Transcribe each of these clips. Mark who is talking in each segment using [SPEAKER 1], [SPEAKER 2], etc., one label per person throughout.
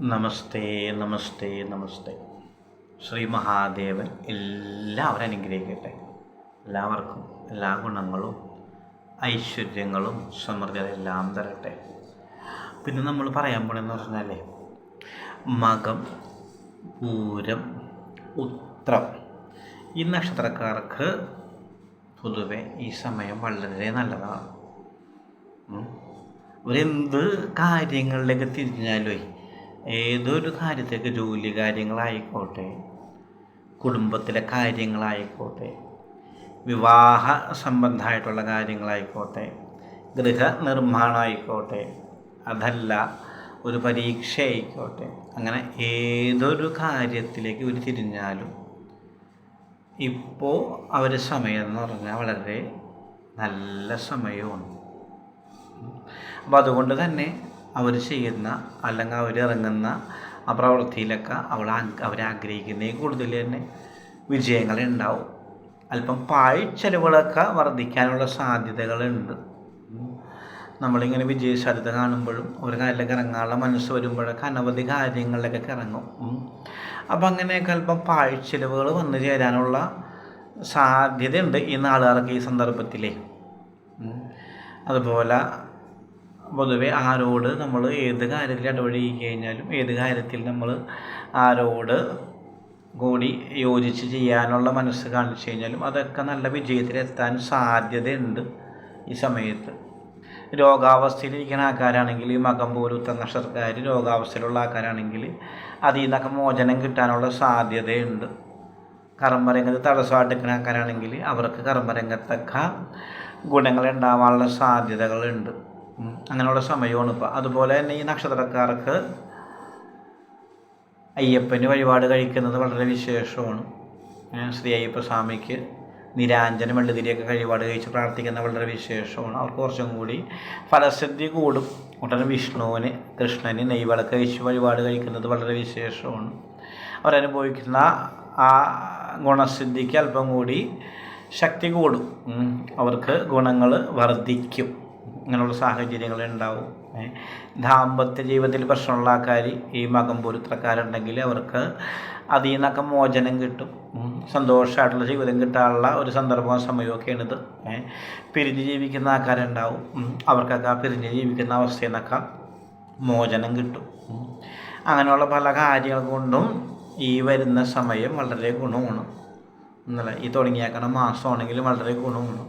[SPEAKER 1] നമസ്തേ നമസ്തേ നമസ്തേ. ശ്രീ മഹാദേവൻ എല്ലാവരും അനുഗ്രഹിക്കട്ടെ. എല്ലാവർക്കും എല്ലാ ഗുണങ്ങളും ഐശ്വര്യങ്ങളും സമൃദ്ധികളും തരട്ടെ. പിന്നെ നമ്മൾ പറയാൻ പോണെന്ന് പറഞ്ഞാലേ മകം പൂരം ഉത്രം ഈ നക്ഷത്രക്കാർക്ക് പൊതുവെ ഈ സമയം വളരെ നല്ലതാണ്. അവരെന്ത് കാര്യങ്ങളിലേക്ക് തിരിഞ്ഞാലേ ഏതൊരു കാര്യത്തേക്ക് ജോലി കാര്യങ്ങളായിക്കോട്ടെ കുടുംബത്തിലെ കാര്യങ്ങളായിക്കോട്ടെ വിവാഹ സംബന്ധമായിട്ടുള്ള കാര്യങ്ങളായിക്കോട്ടെ ഗൃഹനിർമ്മാണമായിക്കോട്ടെ അതല്ല ഒരു പരീക്ഷ ആയിക്കോട്ടെ അങ്ങനെ ഏതൊരു കാര്യത്തിലേക്ക് ഇവർ തിരിഞ്ഞാലും ഇപ്പോൾ അവർ സമയം എന്ന് പറഞ്ഞാൽ വളരെ നല്ല സമയമാണ്. അപ്പോൾ അതുകൊണ്ട് തന്നെ അവർ ചെയ്യുന്ന അല്ലെങ്കിൽ അവർ ഇറങ്ങുന്ന ആ പ്രവൃത്തിയിലൊക്കെ അവൾ അവരാഗ്രഹിക്കുന്നതിൽ കൂടുതൽ തന്നെ വിജയങ്ങൾ ഉണ്ടാവും അല്പം പാഴ്ചെലവുകളൊക്കെ വർദ്ധിക്കാനുള്ള സാധ്യതകളുണ്ട്. നമ്മളിങ്ങനെ വിജയ സാധ്യത കാണുമ്പോഴും ഒരു കാര്യത്തിലൊക്കെ ഇറങ്ങാനുള്ള മനസ്സ് വരുമ്പോഴൊക്കെ അനവധി കാര്യങ്ങളിലൊക്കെ ഇറങ്ങും. അപ്പം അങ്ങനെയൊക്കെ അല്പം പാഴ്ചെലവുകൾ വന്നു ചേരാനുള്ള സാധ്യതയുണ്ട് ഈ നാളുകാർക്ക് ഈ സന്ദർഭത്തിലേ അതുപോലെ പൊതുവെ ആരോട് നമ്മൾ ഏത് കാര്യത്തിൽ ഇടപഴകി കഴിഞ്ഞാലും ഏത് കാര്യത്തിൽ നമ്മൾ ആരോട് കൂടി യോജിച്ച് ചെയ്യാനുള്ള മനസ്സ് കാണിച്ചു കഴിഞ്ഞാലും അതൊക്കെ നല്ല വിജയത്തിലെത്താൻ സാധ്യതയുണ്ട് ഈ സമയത്ത് രോഗാവസ്ഥയിലിരിക്കുന്ന ആൾക്കാരാണെങ്കിൽ ഈ മകം പോലത്തെ നക്ഷത്രക്കാർ രോഗാവസ്ഥയിലുള്ള ആൾക്കാരാണെങ്കിൽ അതിൽ നിന്നൊക്കെ മോചനം കിട്ടാനുള്ള സാധ്യതയുണ്ട് കർമ്മരംഗത്ത് തടസ്സമായിട്ട് നിൽക്കുന്ന ആൾക്കാരാണെങ്കിൽ അവർക്ക് കർമ്മരംഗത്തൊക്കെ ഗുണങ്ങൾ ഉണ്ടാവാനുള്ള സാധ്യതകളുണ്ട്. അങ്ങനെയുള്ള സമയമാണ് ഇപ്പം. അതുപോലെ തന്നെ ഈ നക്ഷത്രക്കാർക്ക് അയ്യപ്പന് വഴിപാട് കഴിക്കുന്നത് വളരെ വിശേഷമാണ്. ശ്രീ അയ്യപ്പ സ്വാമിക്ക് നിരാഞ്ജന വെള്ളുതിരിയൊക്കെ കഴിപാട് കഴിച്ച് പ്രാർത്ഥിക്കുന്ന വളരെ വിശേഷമാണ്. അവർക്ക് കുറച്ചും കൂടി ഫലസിദ്ധി കൂടും. ഉടനെ വിഷ്ണുവിന് കൃഷ്ണന് നെയ്വിളക്ക് കഴിച്ച് വഴിപാട് കഴിക്കുന്നത് വളരെ വിശേഷമാണ്. അവരനുഭവിക്കുന്ന ആ ഗുണസിദ്ധിക്ക് അല്പം കൂടി ശക്തി കൂടും. അവർക്ക് ഗുണങ്ങൾ വർദ്ധിക്കും. അങ്ങനെയുള്ള സാഹചര്യങ്ങൾ ഉണ്ടാവും ദാമ്പത്യ ജീവിതത്തിൽ പ്രശ്നമുള്ള ആൾക്കാർ ഈ മകം പൊരുത്തക്കാരുണ്ടെങ്കിൽ അവർക്ക് അതിൽ നിന്നൊക്കെ മോചനം കിട്ടും. സന്തോഷമായിട്ടുള്ള ജീവിതം കിട്ടാനുള്ള ഒരു സന്ദർഭവും സമയമൊക്കെയാണിത്. പിരിഞ്ഞ് ജീവിക്കുന്ന ആൾക്കാരുണ്ടാവും. അവർക്കൊക്കെ ആ പിരിഞ്ഞ് ജീവിക്കുന്ന അവസ്ഥയിൽ നിന്നൊക്കെ മോചനം കിട്ടും അങ്ങനെയുള്ള പല കാര്യങ്ങൾ കൊണ്ടും ഈ വരുന്ന സമയം വളരെ ഗുണമാണ് എന്നല്ല ഈ തുടങ്ങിയേക്കണ മാസമാണെങ്കിലും വളരെ ഗുണമാണ്.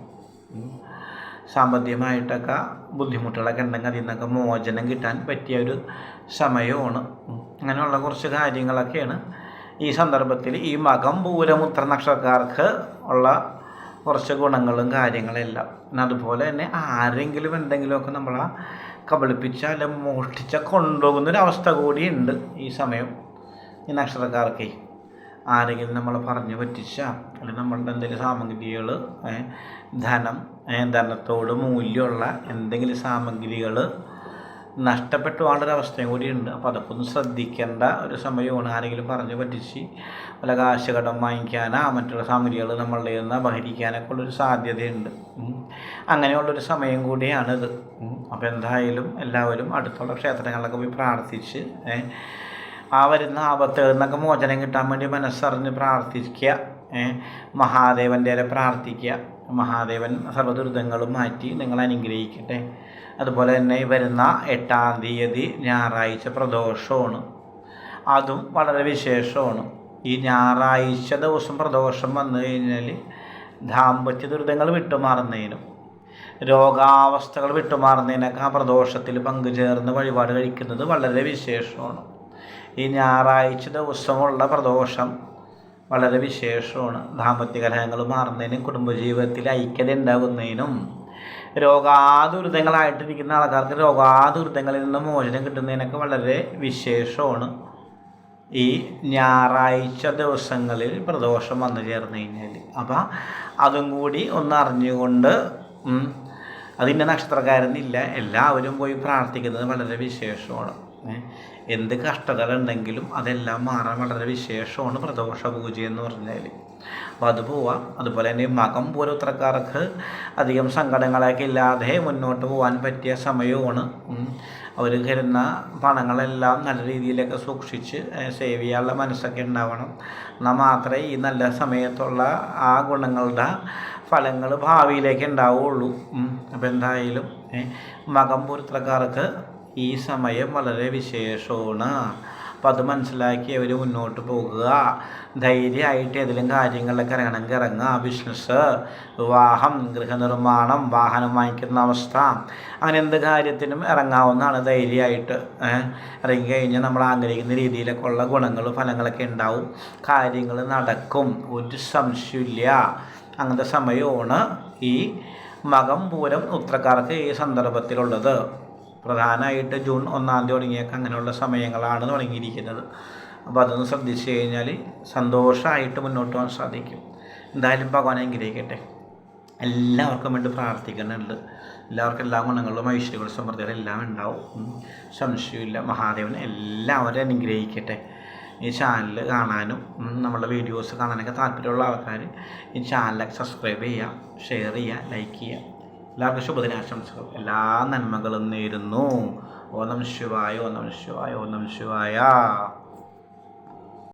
[SPEAKER 1] സാമ്പത്തികമായിട്ടൊക്കെ ബുദ്ധിമുട്ടുകളൊക്കെ ഉണ്ടെങ്കിൽ അതിൽ നിന്നൊക്കെ മോചനം കിട്ടാൻ പറ്റിയ ഒരു സമയമാണ്. അങ്ങനെയുള്ള കുറച്ച് കാര്യങ്ങളൊക്കെയാണ് ഈ സന്ദർഭത്തിൽ ഈ മകം പൂരമുത്ര നക്ഷത്രക്കാർക്ക് ഉള്ള കുറച്ച് ഗുണങ്ങളും കാര്യങ്ങളെല്ലാം. പിന്നെ അതുപോലെ തന്നെ ആരെങ്കിലും എന്തെങ്കിലുമൊക്കെ നമ്മളെ കബളിപ്പിച്ച അല്ല മോഷ്ടിച്ച കൊണ്ടുപോകുന്നൊരവസ്ഥ കൂടിയുണ്ട് ഈ സമയം. ഈ നക്ഷത്രക്കാർക്കേ ആരെങ്കിലും നമ്മളെ പറഞ്ഞു പറ്റിച്ച അല്ലെങ്കിൽ നമ്മളുടെ എന്തെങ്കിലും സാമഗ്രികൾ ധനം ധനത്തോട് മൂല്യമുള്ള എന്തെങ്കിലും സാമഗ്രികൾ നഷ്ടപ്പെട്ടു പോകാനുള്ളൊരവസ്ഥയും കൂടിയുണ്ട് അപ്പോൾ അതൊക്കെ ഒന്ന് ശ്രദ്ധിക്കേണ്ട ഒരു സമയമാണ് ആരെങ്കിലും പറഞ്ഞു പറ്റിച്ച് വല്ല കാശ് കടം വാങ്ങിക്കാനോ മറ്റുള്ള സാമഗ്രികൾ നമ്മളുടെ നിന്ന് അപഹരിക്കാനൊക്കെ ഉള്ളൊരു സാധ്യതയുണ്ട്. അങ്ങനെയുള്ളൊരു സമയം കൂടിയാണിത്. അപ്പോൾ എന്തായാലും എല്ലാവരും അടുത്തുള്ള ക്ഷേത്രങ്ങളിലൊക്കെ പോയി പ്രാർത്ഥിച്ച് ആ വരുന്ന ആപത്തുകളിൽ നിന്നൊക്കെ മോചനം കിട്ടാൻ വേണ്ടി മനസ്സറിഞ്ഞ് പ്രാർത്ഥിക്കുക മഹാദേവന്റെ വരെ പ്രാർത്ഥിക്കുക. മഹാദേവൻ സർവദുരിതങ്ങളും മാറ്റി നിങ്ങൾ അനുഗ്രഹിക്കട്ടെ. അതുപോലെ തന്നെ വരുന്ന എട്ടാം തീയതി ഞായറാഴ്ച പ്രദോഷമാണ്. അതും വളരെ വിശേഷമാണ്. ഈ ഞായറാഴ്ച ദിവസം പ്രദോഷം വന്നു കഴിഞ്ഞാൽ ദാമ്പത്യ ദുരിതങ്ങൾ വിട്ടുമാറുന്നതിനും രോഗാവസ്ഥകൾ വിട്ടുമാറുന്നതിനൊക്കെ ആ പ്രദോഷത്തിൽ പങ്കുചേർന്ന് വഴിപാട് കഴിക്കുന്നത് വളരെ വിശേഷമാണ്. ഈ ഞായറാഴ്ച ദിവസമുള്ള പ്രദോഷം വളരെ വിശേഷമാണ്. ദാമ്പത്യ കലഹങ്ങൾ മാറുന്നതിനും കുടുംബജീവിതത്തിൽ ഐക്യത ഉണ്ടാകുന്നതിനും രോഗാതുരിതങ്ങളായിട്ടിരിക്കുന്ന ആൾക്കാർക്ക് രോഗാതുരിതങ്ങളിൽ നിന്ന് മോചനം കിട്ടുന്നതിനൊക്കെ വളരെ വിശേഷമാണ്. ഈ ഞായറാഴ്ച ദിവസങ്ങളിൽ പ്രദോഷം വന്നു ചേർന്ന് കഴിഞ്ഞാൽ അപ്പം അതും കൂടി ഒന്ന് അറിഞ്ഞുകൊണ്ട് അതിന്റെ നക്ഷത്രക്കാരനില്ല. എല്ലാവരും പോയി പ്രാർത്ഥിക്കുന്നത് വളരെ വിശേഷമാണ്. എന്ത് കഷ്ടതകളുണ്ടെങ്കിലും അതെല്ലാം മാറാൻ വളരെ വിശേഷമാണ് പ്രദോഷ പൂജ എന്ന് പറഞ്ഞാൽ അപ്പോൾ അത് പോവാം. അതുപോലെ തന്നെ മകം പൂരോത്രക്കാർക്ക് അധികം സങ്കടങ്ങളൊക്കെ ഇല്ലാതെ മുന്നോട്ട് പോകാൻ പറ്റിയ സമയമാണ്. അവർ കരുന്ന പണങ്ങളെല്ലാം നല്ല രീതിയിലൊക്കെ സൂക്ഷിച്ച് സേവ് ചെയ്യാനുള്ള മനസ്സൊക്കെ ഉണ്ടാവണം. എന്നാൽ മാത്രമേ ഈ നല്ല സമയത്തുള്ള ആ ഗുണങ്ങളുടെ ഫലങ്ങൾ ഭാവിയിലേക്ക് ഉണ്ടാവുള്ളൂ. അപ്പോൾ എന്തായാലും മകം പുരുത്രക്കാർക്ക് ഈ സമയം വളരെ വിശേഷമാണ്. അപ്പം അത് മനസ്സിലാക്കി അവർ മുന്നോട്ട് പോകുക. ധൈര്യമായിട്ട് ഏതെങ്കിലും കാര്യങ്ങളിലൊക്കെ ഇറങ്ങണമെങ്കിൽ ഇറങ്ങുക. ബിസിനസ് വിവാഹം ഗൃഹനിർമ്മാണം വാഹനം വാങ്ങിക്കുന്ന അവസ്ഥ. അങ്ങനെ എന്ത് കാര്യത്തിനും ഇറങ്ങാവുന്നതാണ് ധൈര്യമായിട്ട്. ഇറങ്ങിക്കഴിഞ്ഞാൽ നമ്മൾ ആഗ്രഹിക്കുന്ന രീതിയിലൊക്കെ ഉള്ള ഗുണങ്ങളും ഫലങ്ങളൊക്കെ ഉണ്ടാവും. കാര്യങ്ങൾ നടക്കും. ഒരു സംശയമില്ല അങ്ങനത്തെ സമയമാണ് ഈ മകം പൂരം ഉത്രക്കാർക്ക് ഈ സന്ദർഭത്തിലുള്ളത്. പ്രധാനമായിട്ട് ജൂൺ ഒന്നാം തീയതി തുടങ്ങിയൊക്കെ അങ്ങനെയുള്ള സമയങ്ങളാണ് തുടങ്ങിയിരിക്കുന്നത്. അപ്പോൾ അതൊന്ന് ശ്രദ്ധിച്ചു കഴിഞ്ഞാൽ സന്തോഷമായിട്ട് മുന്നോട്ട് പോകാൻ സാധിക്കും. എന്തായാലും ഭഗവാൻ അനുഗ്രഹിക്കട്ടെ. എല്ലാവർക്കും വേണ്ടി പ്രാർത്ഥിക്കുന്നുണ്ട്. എല്ലാവർക്കും എല്ലാ ഗുണങ്ങളും ഐശ്വര്യങ്ങളും സമൃദ്ധികളും എല്ലാം ഉണ്ടാവും. സംശയമില്ല മഹാദേവൻ എല്ലാവരും അനുഗ്രഹിക്കട്ടെ. ഈ ചാനൽ കാണാനും നമ്മളുടെ വീഡിയോസ് കാണാനൊക്കെ താല്പര്യമുള്ള ആൾക്കാർ ഈ ചാനലൊക്കെ സബ്സ്ക്രൈബ് ചെയ്യുക ഷെയർ ചെയ്യുക ലൈക്ക് ചെയ്യുക. എല്ലാവർക്കും ശുഭദിനാശംസകൾ. എല്ലാ നന്മകളും നേരുന്നു. ഓ നമ ശിവായ ഓ നമ ശിവായ ഓ നമ ശിവായ.